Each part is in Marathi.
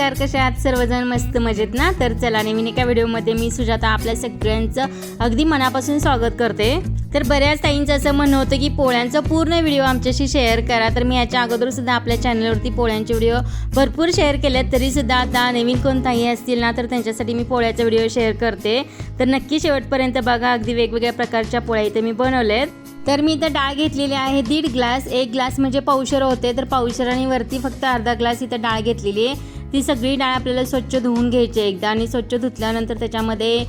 कशा आहात? सर्वजण मस्त मजेत ना? तर चला नवीन एका व्हिडिओमध्ये मी सुजाता आपल्या सगळ्यांचं अगदी मनापासून स्वागत करते. तर बऱ्याच ताईंचं असं म्हणणं होतं की पोळ्यांचा पूर्ण व्हिडिओ आमच्याशी शेअर करा. तर मी याच्या अगोदर सुद्धा आपल्या चॅनलवरती पोळ्यांचे व्हिडिओ भरपूर शेअर केलेत तरी सुद्धा आता नवीन कोण ताई असतील ना तर त्यांच्यासाठी मी पोळ्याचा व्हिडिओ शेअर करते. तर नक्की शेवटपर्यंत बघा अगदी वेगवेगळ्या प्रकारच्या पोळ्या इथे मी बनवल्यात तर मी इथं डाळ घेतलेली आहे दीड ग्लास. एक ग्लास म्हणजे पावशर होते तर पावशर आणि वरती फक्त अर्धा ग्लास इथं डाळ घेतलेली आहे. ती सगळी डाळ आपल्याला स्वच्छ धुवून घ्यायची एकदा आणि स्वच्छ धुतल्यानंतर त्याच्यामध्ये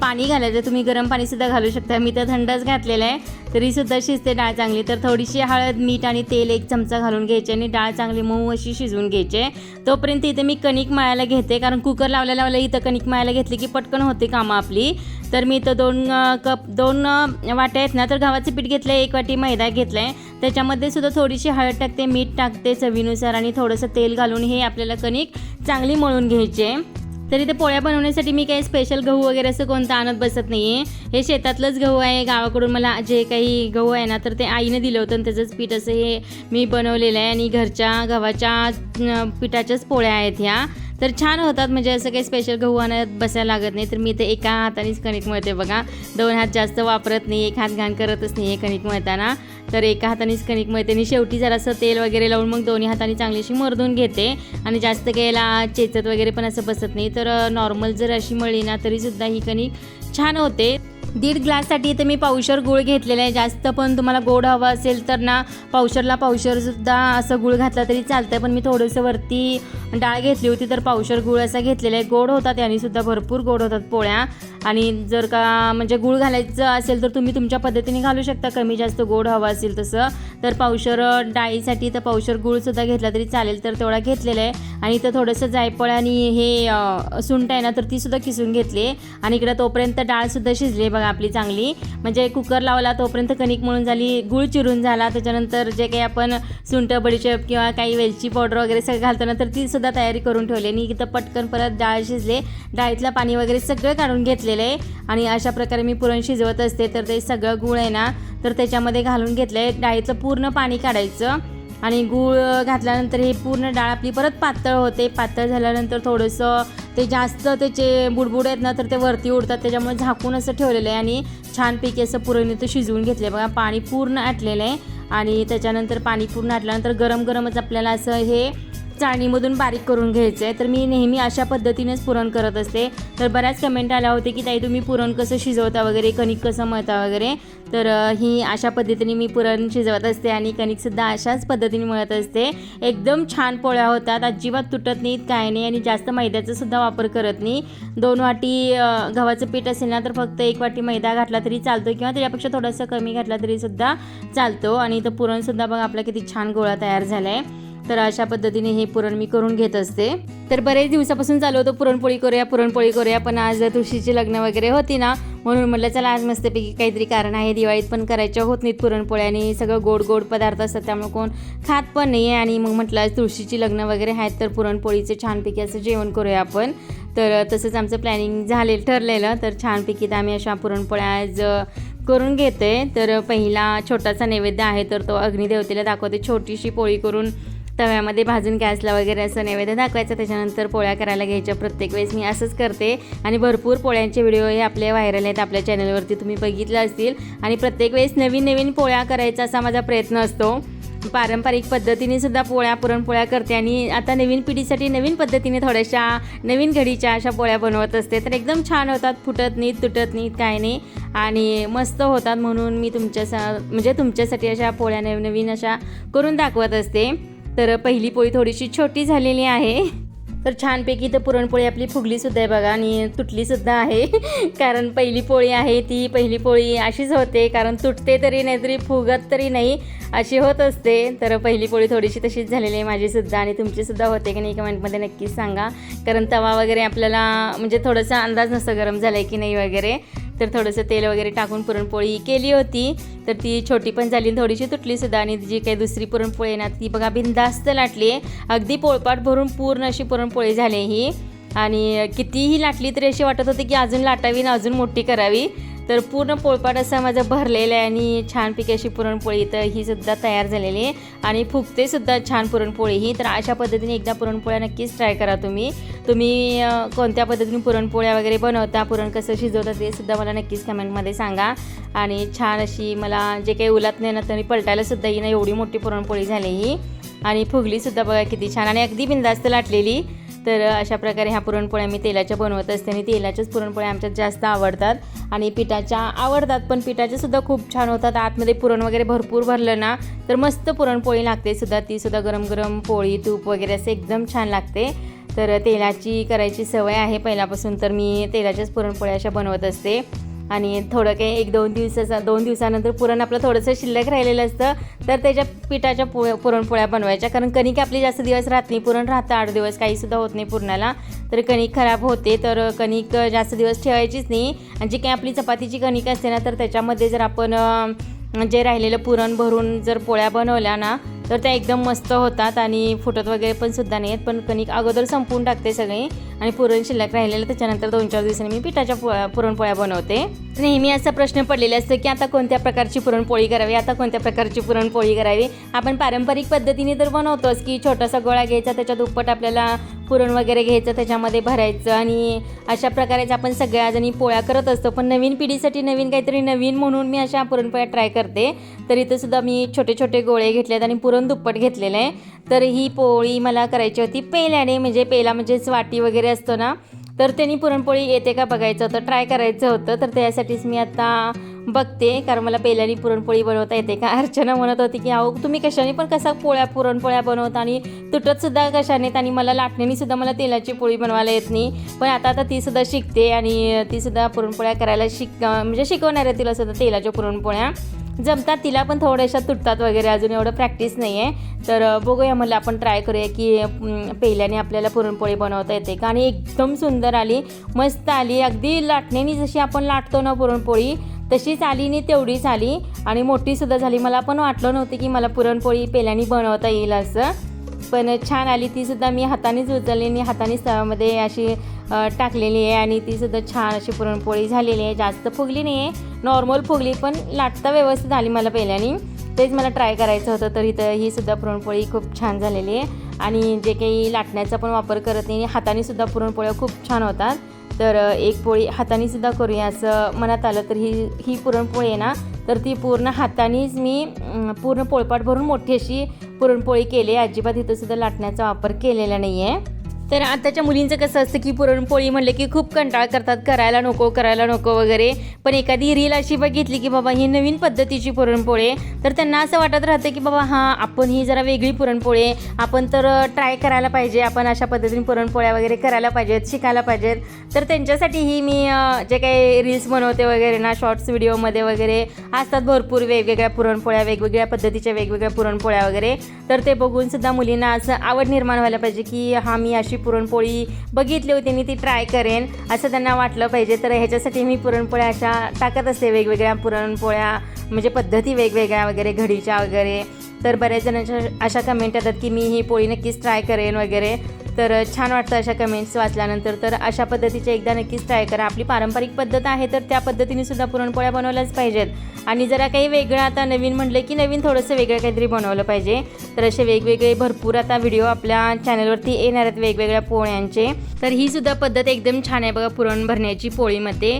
पाणी घालायचं. तुम्ही गरम पाणीसुद्धा घालू शकता. मी तर थंडच घातलेलं आहे. तरीसुद्धा शिजते डाळ चांगली. तर थोडीशी हळद मीठ आणि तेल एक चमचा घालून घ्यायचे आणि डाळ चांगली मऊ अशी शिजवून घ्यायचे. तोपर्यंत इथे मी कणिक मळायला घेते. कारण कुकर लावल्या लावल्या इथं कणिक मळायला घेतली की पटकन होते कामं आपली. तर मी इथं दोन कप दोन वाटे वाट्या आहेत ना तर गव्हाचं पीठ घेतलं आहे एक वाटी मैदा घेतला आहे त्याच्यामध्ये सुद्धा थोडीशी हळद टाकते मीठ टाकते चवीनुसार आणि थोडंसं तेल घालून हे आपल्याला कणिक चांगली मळून घ्यायचे. तरी ते पोळ्या बनवण्यासाठी मी काही स्पेशल गहू वगैरे असं कोणतं आणत बसत नाही आहे हे शेतातलंच गहू आहे गावाकडून मला जे काही गहू आहे ना तर ते आईनं दिलं होतं आणि त्याचंच पीठ असं हे मी बनवलेलं आहे आणि घरच्या गव्हाच्या पिठाच्याच पोळ्या आहेत ह्या. तर छान होतात. म्हणजे असं काही स्पेशल गहू आणत बसायला लागत नाही. तर मी ते एका हातानेच कणिक मळते बघा. दोन हात जास्त वापरत नाही एक हात घाण करतच नाही आहे कणिक मळताना. तर एका हातानेच कणिक मळते आणि शेवटी जरासं तेल वगैरे लावून मग दोन्ही हाताने चांगलीशी मरदून घेते. आणि जास्त काही याला चेचत वगैरे पण असं बसत नाही. तर नॉर्मल जर अशी मळली ना तरीसुद्धा ही कणिक छान होते. दीड ग्लाससाठी इथे मी पावशर गूळ घेतलेला आहे. जास्त पण तुम्हाला गोड हवा असेल तर ना पावशरला पावशरसुद्धा असं गूळ घातला तरी चालतं पण मी थोडंसं वरती डाळ घेतली होती तर पावशर गूळ असा घेतलेला आहे. गोड होतात आणि सुद्धा भरपूर गोड होतात पोळ्या. आणि जर का म्हणजे गूळ घालायचं असेल तर तुम्ही तुमच्या पद्धतीने घालू शकता. कमी जास्त गोड हवा असेल तसं. तर पावशर डाळीसाठी तर पावशर गूळसुद्धा घेतला तरी चालेल तर तेवढा घेतलेला आहे. आणि इथं थोडंसं जायफळ आणि हे सुंट आहे ना तर तीसुद्धा किसून घेतली आणि इकडं तोपर्यंत डाळसुद्धा शिजली बघा आपली चांगली. म्हणजे कुकर लावला तोपर्यंत कणिक मळून झाली गूळ चिरून झाला त्याच्यानंतर जे काही आपण सुंठ बडीशेप किंवा काही वेलची पावडर वगैरे सगळं घालतो ना तर ती सुद्धा तयारी करून ठेवली आणि इथं पटकन परत डाळ शिजले. डाळीतलं पाणी वगैरे सगळं काढून घेतलेलं आहे आणि अशा प्रकारे मी पुरण शिजवत असते तर ते सगळं गूळ आहे ना तर त्याच्यामध्ये घालून घेतलं आहे डाळीचं पूर्ण पाणी काढायचं. आणि गूळ घातल्यानंतर हे पूर्ण डाळ आपली परत पातळ होते. पातळ झाल्यानंतर थोडंसं ते जास्त त्याचे बुडबुड आहेत ना तर ते वरती उडतात. त्याच्यामुळे झाकून असं ठेवलेलं आहे आणि छानपैकी असं पुरण ते शिजवून घेतलं आहे बघा पाणी पूर्ण आटलेलं आहे. आणि त्याच्यानंतर पाणी पूर्ण आटल्यानंतर गरम गरमच आपल्याला असं हे चाळणीमधून बारीक करून घ्यायचं आहे तर मी नेहमी अशा पद्धतीनेच पुरण करत असते. तर बऱ्याच कमेंट आल्या होते की ताई तुम्ही पुरण कसं शिजवता वगैरे कणिक कसं मळता वगैरे? तर ही अशा पद्धतीने मी पुरण शिजवत असते आणि कणिकसुद्धा अशाच पद्धतीने मळत असते. एकदम छान पोळ्या होतात. अजिबात तुटत नाहीत काय नाही आणि जास्त मैद्याचा सुद्धा वापर करत नाही. दोन वाटी गव्हाचं पीठ असेल ना तर फक्त एक वाटी मैदा घातला तरी चालतो किंवा त्याच्यापेक्षा थोडंसं कमी घातला तरीसुद्धा चालतो. आणि इथं पुरणसुद्धा बघा आपला किती छान गोळा तयार झाला आहे तर अशा पद्धतीने हे पुरण मी करून घेत असते. तर बरेच दिवसापासून चालू होतं पुरणपोळी करूया पुरणपोळी करूया पण आज तुळशीची लग्न वगैरे होती ना म्हणून म्हटलं चला आज मस्तपैकी काहीतरी कारण आहे. दिवाळीत पण करायच्या होत नाहीत पुरणपोळ्या आणि सगळं गोड गोड पदार्थ असतात त्यामुळे कोण खात पण नाही आहे आणि मग म्हटलं आज तुळशीची लग्न वगैरे आहेत तर पुरणपोळीचे छानपैकी असं जेवण करूया आपण. तर तसंच आमचं प्लॅनिंग झालेलं ठरलेलं. तर छानपैकी तर आम्ही अशा पुरणपोळ्या आज करून घेते तर पहिला छोटासा नैवेद्य आहे तर तो अग्निदेवतेला दाखवते. छोटीशी पोळी करून तव्यामध्ये भाजून गॅसला वगैरे असं नैवेद्य दाखवायचं त्याच्यानंतर पोळ्या करायला घ्यायच्या प्रत्येक वेळेस. मी असंच करते. आणि भरपूर पोळ्यांचे व्हिडिओ हे आपले व्हायरल आहेत आपल्या चॅनलवरती तुम्ही बघितलं असतील. आणि प्रत्येक वेळेस नवीन नवीन पोळ्या करायचा असा माझा प्रयत्न असतो. पारंपरिक पद्धतीने सुद्धा पोळ्या पुरणपोळ्या करते. आणि आता नवीन पिढीसाठी नवीन पद्धतीने थोड्याशा नवीन घडीच्या अशा पोळ्या बनवत असते. तर एकदम छान होतात फुटत नाहीत तुटत नाहीत काय नाही. आणि मस्त होतात म्हणून मी तुमच्या म्हणजे तुमच्यासाठी अशा पोळ्या नवनवीन अशा करून दाखवत असते. तर पहिली पोळी थोडीशी छोटी झालेली आहे. तर छानपैकी तर पुरणपोळी आपली फुगलीसुद्धा आहे बघा आणि तुटलीसुद्धा आहे. कारण पहिली पोळी आहे ती पहिली पोळी अशीच होते कारण तुटते तरी नाही तरी फुगत तरी नाही अशी होत असते. तर पहिली पोळी थोडीशी तशीच झालेली आहे माझीसुद्धा आणि तुमचीसुद्धा होते की नाही कमेंटमध्ये नक्कीच सांगा. कारण तवा वगैरे आपल्याला म्हणजे थोडासा अंदाज नसतो गरम झाला आहे की नाही वगैरे. तर थोडंसं तेल वगैरे टाकून पुरणपोळी केली होती. तर ती छोटी पण झाली थोडीशी तुटली सुद्धा. आणि जी काही दुसरी पुरणपोळी आहे ना ती बघा बिनधास्त लाटली. आहे अगदी पोळपाट भरून पूर्ण अशी पुरणपोळी झाली ही. आणि कितीही लाटली तरी अशी वाटत होती की अजून लाटावी ना अजून मोठी करावी. तर पूर्ण पोळपाट असं माझं भरलेलं आहे आणि छानपैकी अशी पुरणपोळी तर ही सुद्धा तयार झालेली आहे. आणि फुगते सुद्धा छान पुरणपोळी ही. तर अशा पद्धतीने एकदा पुरणपोळ्या नक्कीच ट्राय करा तुम्ही. तुम्ही कोणत्या पद्धतीने पुरणपोळ्या वगैरे बनवता पुरण कसं शिजवता ते सुद्धा मला नक्कीच कमेंटमध्ये सांगा. आणि छान अशी मला जे काही उलात नाही ना तरी पलटायला सुद्धा येईना. एवढी मोठी पुरणपोळी झाली ही आणि फुगलीसुद्धा बघा किती छान. आणि अगदी बिंदास्त लाटलेली. तर अशा प्रकारे ह्या पुरणपोळ्या मी तेलाच्या बनवत असते आणि तेलाच्याच पुरणपोळ्या आमच्यात जास्त आवडतात. आणि पिठाच्या आवडतात पण पिठाच्यासुद्धा खूप छान होतात. आतमध्ये पुरण वगैरे भरपूर भरलं ना तर मस्त पुरणपोळी लागते सुद्धा. ती सुद्धा गरम गरम पोळी तूप वगैरे असं एकदम छान लागते. तर तेलाची करायची सवय आहे पहिल्यापासून तर मी तेलाच्याच पुरणपोळ्या अशा बनवत असते. आणि थोडं काही एक दोन दिवसाचा दोन दिवसानंतर पुरण आपलं थोडंसं शिल्लक राहिलेलं असतं तर त्याच्या पिठाच्या पु पुरणपोळ्या बनवायच्या. कारण कणिक आपली जास्त दिवस राहत नाही पुरण राहतं आठ दिवस काहीसुद्धा होत नाही पुरणाला. तर कणिक खराब होते तर कणिक जास्त दिवस ठेवायचीच नाही. आणि जी काही आपली चपातीची कणिक असते ना तर त्याच्यामध्ये जर आपण जे राहिलेलं पुरण भरून जर पोळ्या बनवल्या ना तर त्या एकदम मस्त होतात आणि फुटत वगैरे पण सुद्धा नाही आहेत पण कणिक अगोदर संपवून टाकते सगळी. आणि पुरण शिल्लक राहिलेलं त्याच्यानंतर दोन चार दिवसांनी मी पिठाच्या पु पुरणपोळ्या बनवते. नेहमी असा प्रश्न पडलेला असतो की आता कोणत्या प्रकारची पुरणपोळी करावी? आता कोणत्या प्रकारची पुरणपोळी करावी? आपण पारंपरिक पद्धतीने तर बनवतोच की छोटासा गोळा घ्यायचा त्याच्या दुप्पट आपल्याला पुरण वगैरे घ्यायचं त्याच्यामध्ये भरायचं आणि अशा प्रकारेच आपण सगळ्या जणी पोळ्या करत असतो. पण नवीन पिढीसाठी नवीन काहीतरी नवीन म्हणून मी अशा पुरणपोळ्या ट्राय करते. तर इथं सुद्धा मी छोटे छोटे गोळे घेतलेत आणि पुरण दुप्पट घेतलेलं आहे. तर ही पोळी मला करायची होती पेल्याने म्हणजे पेला म्हणजेच वाटी वगैरे असतो ना तर त्यांनी पुरणपोळी येते का बघायचं? होतं ट्राय करायचं होतं. तर त्यासाठीच मी आता बघते. कारण मला पहिल्यानी पुरणपोळी बनवता येते का? अर्चना म्हणत होती की अहो तुम्ही कशाने पण कसा पोळ्या पुरणपोळ्या बनवता आणि तुटतसुद्धा कशाने आणि मला लाटण्याने सुद्धा मला तेलाची पोळी बनवायला येत नाही. पण आता आता तीसुद्धा शिकते आणि तीसुद्धा पुरणपोळ्या करायला शिक म्हणजे शिकवणार आहे तिला सुद्धा तेलाच्या पुरणपोळ्या. जमतात तिला पण थोड्याशा तुटतात वगैरे अजून एवढं प्रॅक्टिस नाही आहे तर बघूया म्हणलं आपण ट्राय करूया की पहिल्याने आपल्याला पुरणपोळी बनवता येते का? आणि एकदम सुंदर आली मस्त आली. अगदी लाटण्याने जशी आपण लाटतो ना पुरणपोळी तशीच आली नी तेवढीच आली. आणि मोठीसुद्धा झाली. मला पण वाटलं नव्हतं की मला पुरणपोळी पहिल्याने बनवता येईल असं. पण छान आली. ती सुद्धा मी हातानेच उचलली आणि हातानेच तव्यामध्ये अशी टाकलेली आहे आणि ती सुद्धा छान अशी पुरणपोळी झालेली आहे. जास्त फुगली नाही आहे नॉर्मल फुगली पण लाटता व्यवस्थित आली मला पहिल्याने. तेच मला ट्राय करायचं होतं तर इथं ही सुद्धा पुरणपोळी खूप छान झालेली आहे. आणि जे काही लाटण्याचा पण वापर करत नाही हाताने सुद्धा पुरणपोळ्या खूप छान होतात. तर एक पोळी हाताने सुद्धा करूया असं मनात आलं तर ही ही पुरणपोळी आहे ना तर ती पूर्ण हातानेच मी पूर्ण पोळपाट भरून मोठी अशी पुरणपोळी केली. आहे अजिबात इथं सुद्धा लाटण्याचा वापर केलेला नाही आहे तर आताच्या मुलींचं कसं असतं की पुरणपोळी म्हणलं की खूप कंटाळ करतात करायला नको करायला नको वगैरे. पण एखादी रील अशी बघितली की बाबा ही नवीन पद्धतीची पुरणपोळी तर त्यांना असं वाटत राहतं की बाबा हां आपण ही जरा वेगळी पुरणपोळी आपण तर ट्राय करायला पाहिजे. आपण अशा पद्धतीने पुरणपोळ्या वगैरे करायला पाहिजेत शिकायला पाहिजेत. तर त्यांच्यासाठीही मी जे काही रील्स बनवते वगैरे ना शॉर्ट्स व्हिडिओमध्ये वगैरे असतात भरपूर वेगवेगळ्या पुरणपोळ्या वेगवेगळ्या पद्धतीच्या वेगवेगळ्या पुरणपोळ्या वगैरे. तर ते बघून सुद्धा मुलींना असं आवड निर्माण व्हायला पाहिजे की हा मी अशी पुरणपोळी बघितली होती मी ती ट्राय करेन. असं त्यांना वाटलं पाहिजे. तर ह्याच्यासाठी मी पुरणपोळ्या अशा टाकत असते. वेगवेगळ्या पुरणपोळ्या म्हणजे पद्धती वेगवेगळ्या वगैरे घडीच्या वगैरे. तर बऱ्याच जणांच्या अशा कमेंट येतात की मी ही पोळी नक्कीच ट्राय करेन वगैरे. तर छान वाटतं अशा कमेंट्स वाचल्यानंतर. तर अशा पद्धतीचे एकदा नक्कीच ट्राय करा. आपली पारंपरिक पद्धत आहे तर त्या पद्धतीने सुद्धा पुरणपोळ्या बनवल्याच पाहिजेत. आणि जरा काही वेगळं आता नवीन म्हटलं की नवीन थोडंसं वेगळं काहीतरी बनवलं पाहिजे. तर असे वेगवेगळे भरपूर आता व्हिडिओ आपल्या चॅनलवरती येणार आहेत वेगवेगळ्या पोळ्यांचे. तर ही सुद्धा पद्धत एकदम छान आहे बघा पुरण भरण्याची पोळीमध्ये.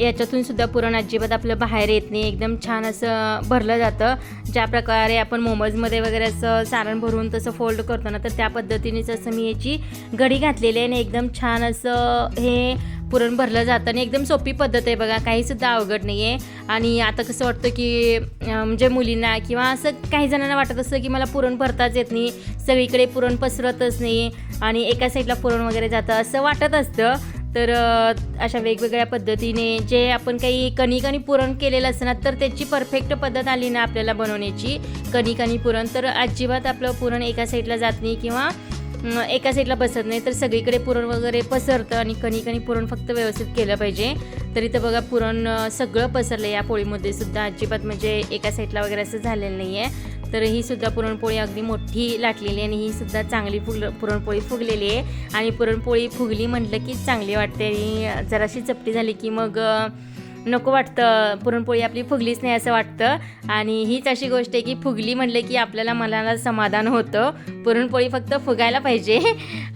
याच्यातून सुद्धा पुरण अजिबात आपलं बाहेर येत नाही. एकदम छान असं भरलं जातं. ज्या प्रकारे आपण मोमोजमध्ये वगैरे असं सारण भरून तसं फोल्ड करतो ना तर त्या पद्धतीनेच असं मी याची घडी घातलेली आहे आणि एकदम छान असं हे पुरण भरलं जातं आणि एकदम सोपी पद्धत आहे बघा काहीसुद्धा अवघड नाही आहे आणि आता कसं वाटतं की म्हणजे मुलींना किंवा असं काही जणांना वाटत असतं की मला पुरण भरताच येत नाही सगळीकडे पुरण पसरतच नाही आणि एका साईडला पुरण वगैरे जातं असं वाटत असतं. तर अशा वेगवेगळ्या पद्धतीने जे आपण काही कणिक आणि पुरण केलेलं असतं ना तर त्याची परफेक्ट पद्धत आली ना आपल्याला बनवण्याची. कणिक आणि पुरण तर अजिबात आपलं पुरण एका साईडला जात नाही किंवा एका साईडला बसत नाही तर सगळीकडे पुरण वगैरे पसरतं आणि कणिक पुरण फक्त व्यवस्थित केलं पाहिजे. तर इथं बघा पुरण सगळं पसरलं या पोळीमध्ये सुद्धा. अजिबात म्हणजे एका साईडला वगैरे असं झालेलं नाही आहे तर ही सुद्धा पुरणपोळी अगदी मोठी लाटलेली आणि ही सुद्धा चांगली फुग पुरणपोळी फुगलेली आहे. आणि पुरणपोळी फुगली म्हटलं की चांगली वाटते आणि जराशी चपटी झाली की मग नको वाटतं. पुरणपोळी आपली फुगलीच नाही असं वाटतं. आणि हीच अशी गोष्ट आहे की फुगली म्हणले की आपल्याला मनाला समाधान होतं. पुरणपोळी फक्त फुगायला पाहिजे.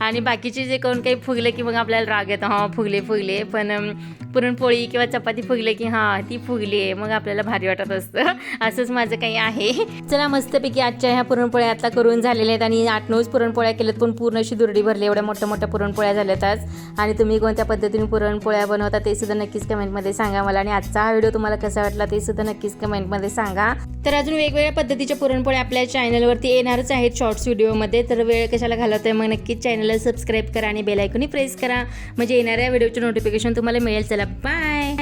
आणि बाकीचे जे कोण काही फुगले की मग आपल्याला राग येतं हां फुगले फुगले. पण पुरणपोळी किंवा चपाती फुगले की हां ती फुगली आहे मग आपल्याला भारी वाटत असतं. असंच माझं काही आहे. चला मस्तपैकी आजच्या ह्या पुरणपोळ्या आता करून झालेल्या आहेत आणि आठ नऊच पुरणपोळ्या केल्यात पण पूर्ण अशी दुरडी भरली एवढ्या मोठ्या मोठ्या पुरणपोळ्या झाल्यात आज. आणि तुम्ही कोणत्या पद्धतीने पुरणपोळ्या बनवता ते सुद्धा नक्कीच कमेंटमध्ये सांगा मला. आणि आजचा हा व्हिडिओ तुम्हाला कसा वाटला ते सुद्धा नक्कीच कमेंटमध्ये सांगा. तर अजून वेगवेगळ्या पद्धतीच्या पुरणपोळ्या आपल्या चॅनलवरती येणारच आहेत शॉर्ट्स व्हिडिओमध्ये. तर वेळ कशाला घालवतोय मग नक्कीच चॅनलला सबस्क्राईब करा आणि बेलायकनही प्रेस करा. म्हणजे येणाऱ्या व्हिडिओचे नोटिफिकेशन तुम्हाला मिळेल. चला Bye!